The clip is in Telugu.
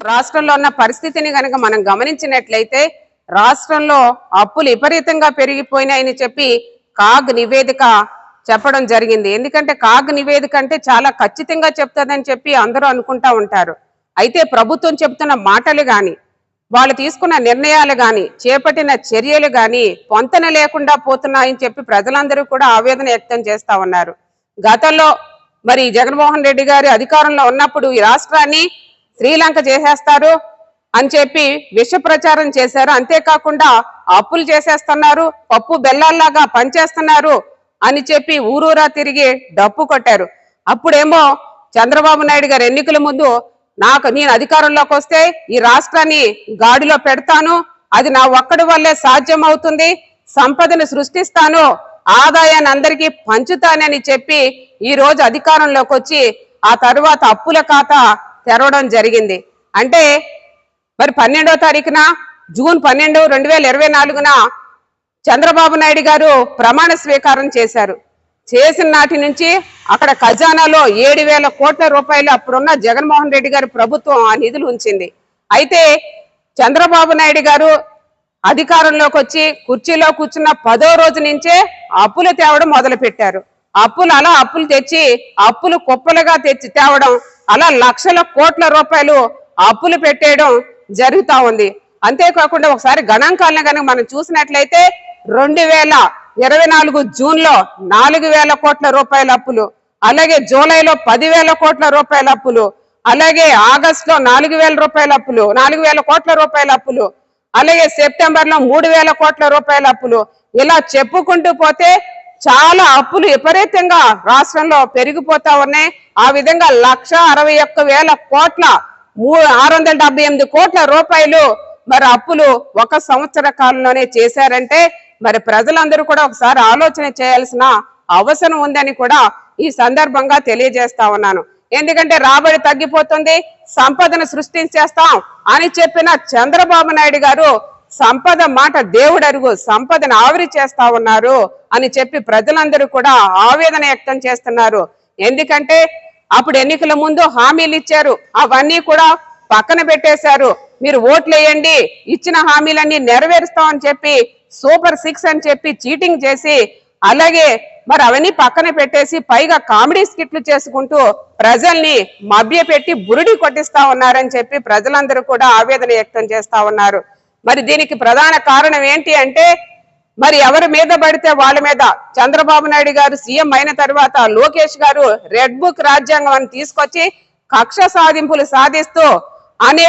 రాష్ట్రంలో ఉన్న పరిస్థితిని కనుక మనం గమనించినట్లయితే రాష్ట్రంలో అప్పులు విపరీతంగా పెరిగిపోయినాయని చెప్పి కాగ్ నివేదిక చెప్పడం జరిగింది. ఎందుకంటే కాగ్ నివేదిక అంటే చాలా ఖచ్చితంగా చెప్తుందని చెప్పి అందరూ అనుకుంటా ఉంటారు. అయితే ప్రభుత్వం చెప్తున్న మాటలు కానీ వాళ్ళు తీసుకున్న నిర్ణయాలు కానీ చేపట్టిన చర్యలు కానీ పొంతన లేకుండా పోతున్నాయని చెప్పి ప్రజలందరూ కూడా ఆవేదన వ్యక్తం చేస్తా ఉన్నారు. గతంలో మరి జగన్మోహన్ రెడ్డి గారి అధికారంలో ఉన్నప్పుడు ఈ రాష్ట్రాన్ని శ్రీలంక చేసేస్తారు అని చెప్పి విష ప్రచారం చేశారు. అంతేకాకుండా అప్పులు చేసేస్తున్నారు పప్పు బెల్లాల్లాగా పనిచేస్తున్నారు అని చెప్పి ఊరూరా తిరిగి డప్పు కొట్టారు. అప్పుడేమో చంద్రబాబు నాయుడు గారు ఎన్నికల ముందు నాకు నేను అధికారంలోకి వస్తే ఈ రాష్ట్రాన్ని గాడిలో పెడతాను అది నా ఒక్కడి వల్లే సాధ్యం అవుతుంది సంపదను సృష్టిస్తాను ఆదాయాన్ని అందరికీ పంచుతానని చెప్పి ఈ రోజు అధికారంలోకి వచ్చి ఆ తర్వాత అప్పుల ఖాతా తెరవడం జరిగింది. అంటే మరి పన్నెండో తారీఖున జూన్ పన్నెండు రెండు వేల ఇరవై నాలుగున చంద్రబాబు నాయుడు గారు ప్రమాణ స్వీకారం చేశారు. చేసిన నాటి నుంచి అక్కడ ఖజానాలో ఏడు వేల కోట్ల రూపాయలు అప్పుడున్న జగన్మోహన్ రెడ్డి గారి ప్రభుత్వం ఆ నిధులు ఉంచింది. అయితే చంద్రబాబు నాయుడు గారు అధికారంలోకి వచ్చి కుర్చీలో కూర్చున్న పదో రోజు నుంచే అప్పులు తేవడం మొదలుపెట్టారు. అప్పులు అలా అప్పులు తెచ్చి అప్పులు కుప్పలుగా తెచ్చి తేవడం అలా లక్షల కోట్ల రూపాయలు అప్పులు పెట్టేయడం జరుగుతూ ఉంది. అంతేకాకుండా ఒకసారి గణాంకాలను కనుక మనం చూసినట్లయితే రెండు వేల ఇరవై నాలుగు జూన్లో నాలుగు వేల కోట్ల రూపాయల అప్పులు అలాగే జూలైలో పదివేల కోట్ల రూపాయల అప్పులు అలాగే ఆగస్టులో నాలుగు వేల రూపాయల అప్పులు నాలుగు వేల కోట్ల రూపాయల అప్పులు అలాగే సెప్టెంబర్లో మూడు వేల కోట్ల రూపాయల అప్పులు. ఇలా చెప్పుకుంటూ పోతే చాలా అప్పులు విపరీతంగా రాష్ట్రంలో పెరిగిపోతా ఉన్నాయి. ఆ విధంగా లక్ష అరవై ఒక్క వేల కోట్ల ఆరు వందల డెబ్బై ఎనిమిది కోట్ల రూపాయలు మరి అప్పులు ఒక సంవత్సర కాలంలోనే చేశారంటే మరి ప్రజలందరూ కూడా ఒకసారి ఆలోచన చేయాల్సిన అవసరం ఉందని కూడా ఈ సందర్భంగా తెలియజేస్తా ఉన్నాను. ఎందుకంటే రాబడి తగ్గిపోతుంది సంపదను సృష్టించేస్తాం అని చెప్పిన చంద్రబాబు నాయుడు గారు సంపద మాట దేవుడు అరుగు సంపదను ఆవిరి చేస్తా ఉన్నారు అని చెప్పి ప్రజలందరూ కూడా ఆవేదన వ్యక్తం చేస్తున్నారు. ఎందుకంటే అప్పుడు ఎన్నికల ముందు హామీలు ఇచ్చారు. అవన్నీ కూడా పక్కన పెట్టేశారు. మీరు ఓట్లు వేయండి ఇచ్చిన హామీలన్నీ నెరవేరుస్తామని చెప్పి సూపర్ సిక్స్ అని చెప్పి చీటింగ్ చేసి అలాగే మరి అవన్నీ పక్కన పెట్టేసి పైగా కామెడీ స్కిట్లు చేసుకుంటూ ప్రజల్ని మభ్యపెట్టి బురుడి కొట్టిస్తా ఉన్నారని చెప్పి ప్రజలందరూ కూడా ఆవేదన వ్యక్తం చేస్తా ఉన్నారు. మరి దీనికి ప్రధాన కారణం ఏంటి అంటే మరి ఎవరి మీద పడితే వాళ్ళ మీద? చంద్రబాబు నాయుడు గారు సీఎం అయిన తర్వాత లోకేష్ గారు రెడ్ బుక్ రాజ్యాంగం అని తీసుకొచ్చి కక్ష సాధింపులు సాధిస్తూ అనే